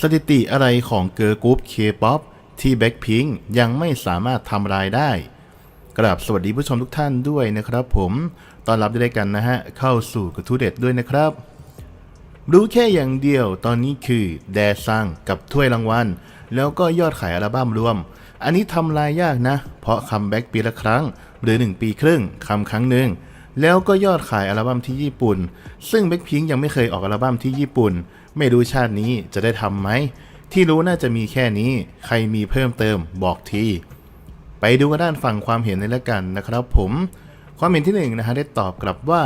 สถิติอะไรของเกิร์ลกรุ๊ปเคป๊อปที่แบ็คพิงยังไม่สามารถทำรายได้กราบสวัสดีผู้ชมทุกท่านด้วยนะครับผมต้อนรับได้กันนะฮะ เข้าสู่กระทู้เด็ดด้วยนะครับ รู้แค่อย่างเดียวตอนนี้คือแดซังกับถ้วยรางวัล แล้วก็ยอดขายอัลบั้มรวม อันนี้ทำลายยากนะ เพราะคัมแบ็กปีละครั้ง หรือ 1 ปีครึ่งคำครั้งหนึ่ง แล้วก็ยอดขายอัลบั้มที่ญี่ปุ่น ซึ่งแบ็คพิงยังไม่เคยออกอัลบั้มที่ญี่ปุ่น ไม่รู้ชาตินี้จะได้ทำไหม ที่รู้น่าจะมีแค่นี้ ใครมีเพิ่มเติมบอกที ไปดูกันด้านฝั่งความเห็นเลยละกันนะครับผม ความเห็นที่หนึ่งนะฮะได้ตอบกลับว่า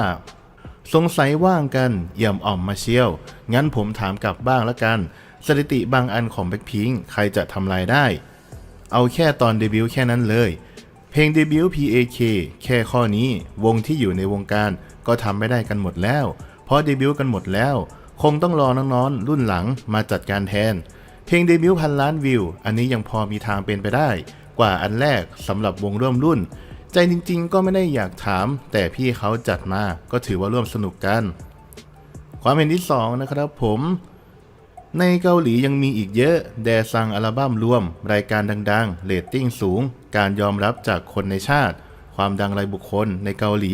สงสัยว่างกันเยี่ยมอ่อมมาเชียว งั้นผมถามกลับบ้างละกัน สถิติบางอันของแบ็คพิงใครจะทำลายได้ เอาแค่ตอนเดบิวต์แค่นั้นเลย ลงเดบิวต์ PAK แค่ข้อนี้วงที่อยู่ในวงการก็ทำไม่ได้กันหมดแล้ว เพราะเดบิวต์กันหมดแล้ว คงต้องรอน้องๆรุ่นหลังมาจัดการแทน เพลงเดบิวต์พันล้านวิว อันนี้ยังพอมีทางเป็นไปได้ กว่าอันแรกสำหรับวงร่วมรุ่น ใจจริงๆ ก็ไม่ได้อยากถาม แต่พี่เขาจัดมาก็ถือว่าร่วมสนุกกัน ความเห็นที่ 2 นะครับผมในเกาหลียังมีอีกเยอะ แดซังอัลบั้มรวม รายการดัง ๆ เรตติ้งสูง การยอมรับจากคนในชาติ ความดังรายบุคคลในเกาหลี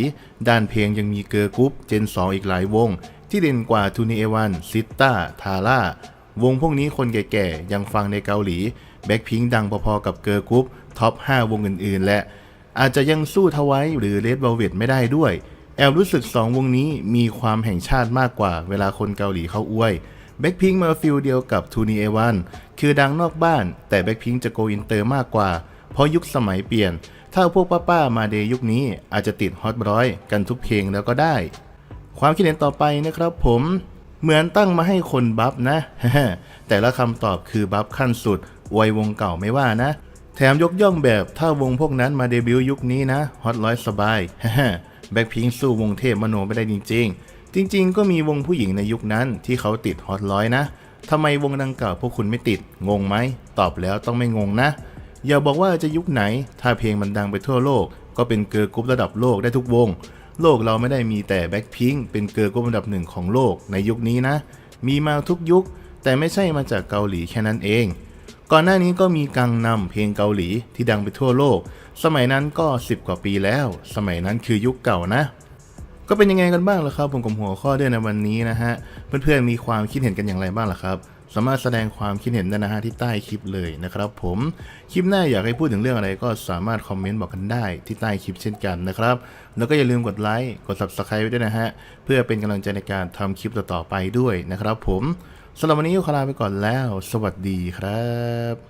ด้านเพลงยังมีเกอร์ลกรุ๊ปเจน 2 อีกหลายวง ที่เด่นกว่าทูนีเอวันซิต้าทาร่าวงพวกนี้คนแก่ๆ ยังฟังในเกาหลีแบ็คพิงดังพอๆกับเกอร์ลกรุ๊ปท็อป 5 วงอื่นๆ และ อาจจะยังสู้ทวายหรือเลด v ลเว t ไม่ได้ด้วย แอบรู้สึก 2 วงนี้มีความแห่งชาติมากกว่าเวลาคนเกาหลีเขาอวยแบ็คพิงมาฟิลเดียวกับทูนีเอวันคือดังนอกบ้าน แต่แบ็คพิงจะโกอินเตอร์มากกว่า เพราะยุคสมัยเปลี่ยน ถ้าพวกป้าๆมาเดยุคนี้อาจจะติดฮอตร้อยกันทุกเพลงแล้วก็ได้ ความคิดเห็นต่อไปนะครับผมเหมือนตั้งมาให้คนบัฟนะ แต่ละคำตอบคือบัฟขั้นสุดอวยวงเก่าไม่ว่านะ แถมยกย่องแบบถ้าวงพวกนั้นมาเดบิวต์ยุคนี้นะฮอตร้อยสบายแบ็คพิงสู้วงเทพมโนไม่ได้จริง ๆ จริง ๆ ก็มีวงผู้หญิงในยุคนั้นที่เขาติดฮอตร้อยนะทำไมวงดังเก่าพวกคุณไม่ติด งงไหม ตอบแล้วต้องไม่งงนะ อย่าบอกว่าจะยุคไหน ถ้าเพลงมันดังไปทั่วโลก ก็เป็นเกิร์ลกรุ๊ประดับโลกได้ทุกวง โลกเราไม่ได้มีแต่แบ็คพิงเป็นเกิร์ลกรุ๊ปอันดับหนึ่งของโลกในยุคนี้นะ มีมาทุกยุค แต่ไม่ใช่มาจากเกาหลีแค่นั้นเอง ก่อนหน้านี้ก็มีกังนำเพลงเกาหลีที่ดังไปทั่วโลก สมัยนั้นก็ 10 กว่าปีแล้ว สมัยนั้นคือยุคเก่านะก็เป็นยังไงกันบ้างล่ะครับผมกับหัวข้อเดือนในวันนี้นะฮะ เพื่อนๆมีความคิดเห็นกันอย่างไรบ้างล่ะครับ สามารถแสดงความคิดเห็นได้นะฮะที่ใต้คลิปเลยนะครับผมคลิปหน้าอยากให้พูดถึงเรื่องอะไรก็สามารถคอมเมนต์บอกกันได้ที่ใต้คลิปเช่นกันนะครับแล้วก็อย่าลืมกดไลค์กด subscribe ไว้ด้วยนะฮะเพื่อเป็นกำลังใจในการทำคลิปต่อๆไปด้วยนะครับผมสำหรับวันนี้ขอลาไปก่อนแล้ว สวัสดีครับ